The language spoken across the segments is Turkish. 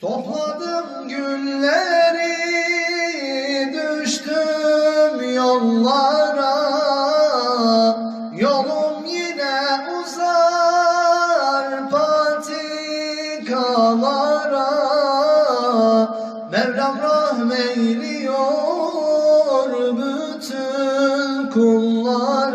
Topladım gülleri düştüm yollara. Yolum yine uzar patikalara. Mevlam rahmeyliyor bütün kullara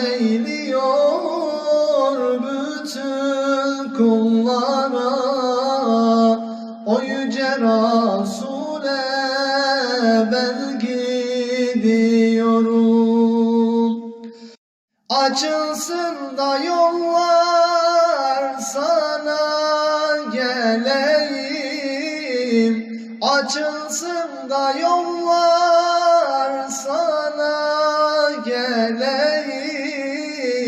rahmeyliyor bütün kullara. O yüce Resul'e ben gidiyorum. Açılsın da yollar sana geleyim. Açılsın da yollar sana geleyim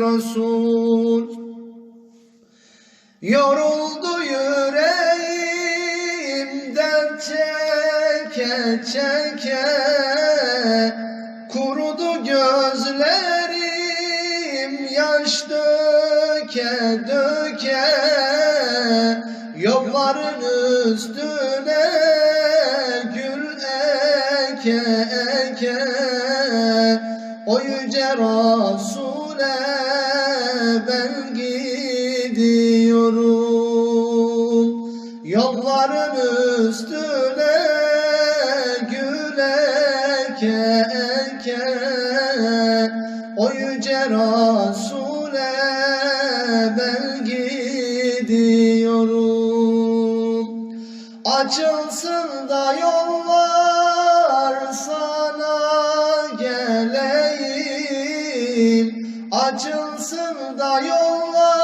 Resul. Yoruldu yüreğim dert çeke çeke Kurudu gözlerim yaş döke döke Yolların üstüne gül eke eke. O yüce Resul'e gidiyorum Yolların üstüne gül eke eke O yüce Resul'e ben gidiyorum. Açılsın da yollar sana geleyim. Açılsın da yollar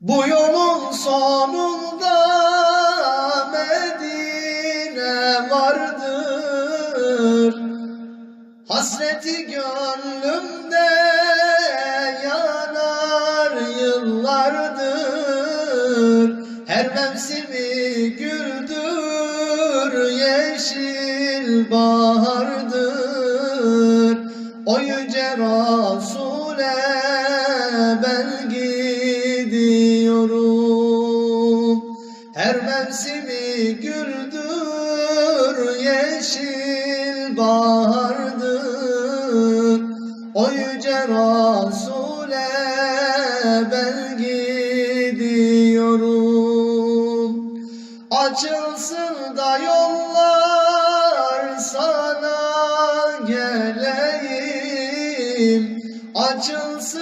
Bu yolun sonunda Medine vardır. Hasreti gönlümde yanar yıllardır. Her mevsimi güldür yeşil bahardır. O yüce Resul'e ben gidiyorum. Her mevsimi güldür yeşil bahardır. O yüce Resul'e ben gidiyorum. Açılsın da yollar sana geleyim. Açılsın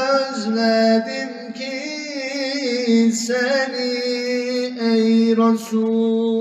özledim ki seni ey Resul